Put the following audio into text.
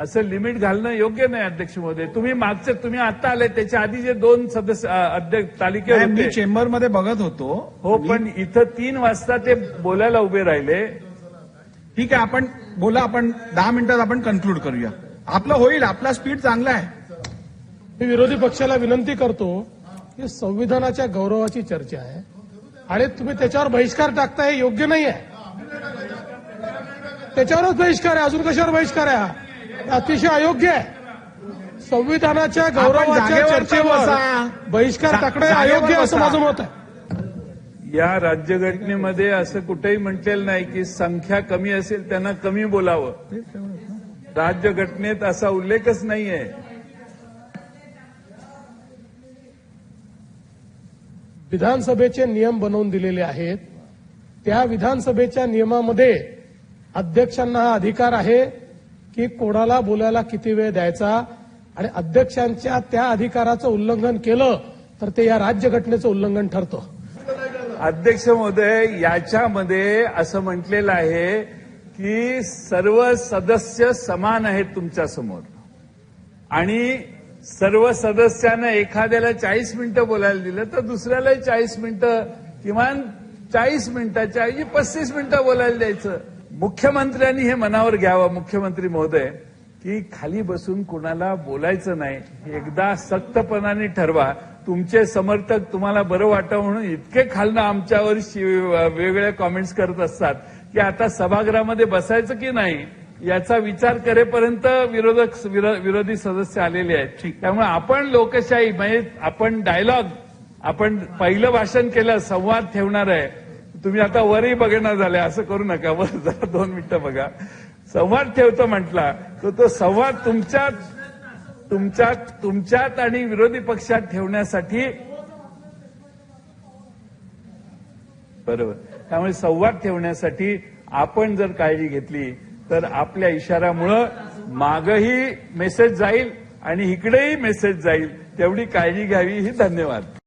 असं लिमिट घालणं योग्य नाही अध्यक्ष महोदय तुम्ही मागचे तुम्ही आता आले त्याच्या आधी जे दोन सदस्य अध्यक्ष तालिके मी चेंबरमध्ये बघत होतो. हो पण इथं तीन वाजता ते बोलायला उभे राहिले. ठीक आहे आपण बोला आपण दहा मिनिटात आपण कन्क्लूड करूया. आपलं होईल आपला स्पीड चांगला आहे. मी विरोधी पक्षाला विनंती करतो की संविधानाच्या गौरवाची चर्चा आहे आणि तुम्ही त्याच्यावर बहिष्कार टाकताय हे योग्य नाही आहे त्याच्यावरच बहिष्कार आहे अजून कशावर बहिष्कार आहे अतिशय अयोग्य आहे. संविधानाच्या गौरवाच्या चर्चेवर बसा. बहिष्कार टाकणं अयोग्य असं. माझं मत आहे. या राज्यघटनेमध्ये असं कुठेही म्हटलेलं नाही की संख्या कमी असेल त्यांना कमी बोलावं. राज्यघटनेत असा उल्लेखच नाहीये. विधानसभेचे नियम बनवून दिलेले आहेत. त्या विधानसभेच्या नियमामध्ये अध्यक्षांना हा अधिकार आहे. की कोणाला बोलायला किती वेळ द्यायचा? आणि अध्यक्षांच्या त्या अधिकाराचं उल्लंघन केलं तर ते या राज्यघटनेचं उल्लंघन ठरतं. अध्यक्ष महोदय याच्यामध्ये असं म्हटलेलं आहे की सर्व सदस्य समान आहेत तुमच्यासमोर. आणि सर्व सदस्यांना एखाद्याला चाळीस मिनिटं बोलायला दिलं तर दुसऱ्यालाही चाळीस मिनिटं किमान चाळीस मिनिटाच्या ऐवजी पस्तीस मिनिटं बोलायला द्यायचं. मुख्यमंत्र्यांनी हे मनावर घ्यावं. मुख्यमंत्री महोदय की खाली बसून कुणाला बोलायचं नाही एकदा सक्तपणाने ठरवा. तुमचे समर्थक तुम्हाला बरं वाटावं म्हणून इतके खालनं आमच्यावर वेगवेगळ्या कॉमेंट्स करत असतात की आता सभागृहामध्ये बसायचं की नाही याचा विचार करेपर्यंत विरोधक विरो- विरोधी सदस्य आलेले आहेत. त्यामुळे आपण लोकशाही म्हणजे आपण डायलॉग आपण पहिलं भाषण केलं संवाद ठेवणार आहे. तुम्ही आता वरही बघणार झाले असं करू नका. वर जरा दोन मिनिटं बघा. संवाद ठेवतो म्हटला तर तो संवाद तुमच्यात तुमच्यात तुमच्यात आणि विरोधी पक्षात ठेवण्यासाठी. बरोबर. त्यामुळे संवाद ठेवण्यासाठी आपण जर काळजी घेतली तर आपल्या इशाऱ्यामुळं मागही मेसेज जाईल आणि इकडेही मेसेज जाईल. तेवढी काळजी घ्यावी. ही धन्यवाद.